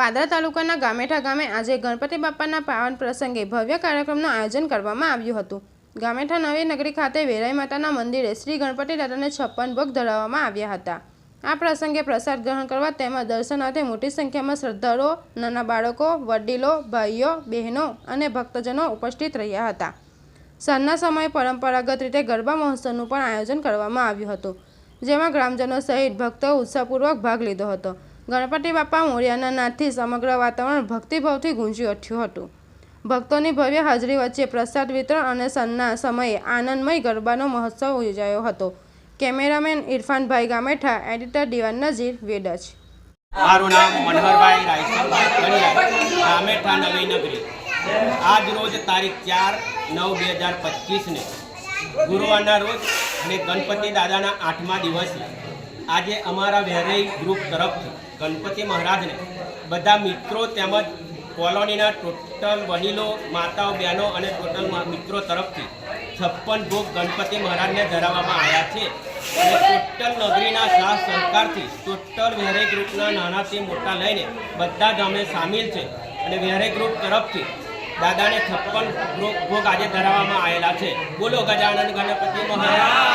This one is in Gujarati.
પાદરા તાલુકાના ગામેઠા ગામે આજે ગણપતિ બાપાના પાવન પ્રસંગે ભવ્ય કાર્યક્રમનું આયોજન કરવામાં આવ્યું હતું. ગામેઠા નવી નગરી ખાતે વેરાઈ માતાના મંદિરે શ્રી ગણપતિ દાદાને છપ્પન ભોગ ધરાવવામાં આવ્યા હતા. આ પ્રસંગે પ્રસાદ ગ્રહણ કરવા તેમજ દર્શનાર્થે મોટી સંખ્યામાં શ્રદ્ધાળુઓ, નાના બાળકો, વડીલો, ભાઈઓ, બહેનો અને ભક્તજનો ઉપસ્થિત રહ્યા હતા. સાંજના સમયે પરંપરાગત રીતે ગરબા મહોત્સવનું પણ આયોજન કરવામાં આવ્યું હતું, જેમાં ગ્રામજનો સહિત ભક્તો ઉત્સાહપૂર્વક ભાગ લીધો હતો. ગણપતિ બાપા મોર્યાના નાદથી સમગ્ર વાતાવરણ ભક્તિભાવથી ગુંજી ઉઠ્યું હતું. ભક્તોની ભવ્ય હાજરી વચ્ચે પ્રસાદ વિતરણ અને સન્ના સમયે આનંદમય ગરબાનો મહોત્સવ યોજાયો હતો. કેમેરામેન ઇરફાનભાઈ ગામેઠા, એડિટર દિવાન નજીર વેડજ. મારું નામ મનહરભાઈ રાયસમભાઈ ગામેઠા નવી નગરી. આજ રોજ તારીખ ચાર નવ બે હજાર પચીસને ગુરુવારના રોજ અને ગણપતિ દાદાના આઠમા દિવસે આજે અમારા વેરઈ ગ્રુપ તરફથી ગણપતિ મહારાજને બધા મિત્રો તેમજ કોલોનીના ટોટલ વડીલો માતાઓ, બહેનો અને ટોટલ મિત્રો તરફથી છપ્પન ભોગ ગણપતિ મહારાજને ધરાવવામાં આવ્યા છે. અને ટોટલ નગરીના સાથ સહકારથી ટોટલ વેરે ગ્રુપના નાનાથી મોટા લઈને બધા ગામે સામેલ છે. અને વેરે ગ્રુપ તરફથી દાદાને છપ્પન ભોગ આજે ધરાવવામાં આવેલા છે. બોલો ગજાનંદ ગણપતિ મહારાજ.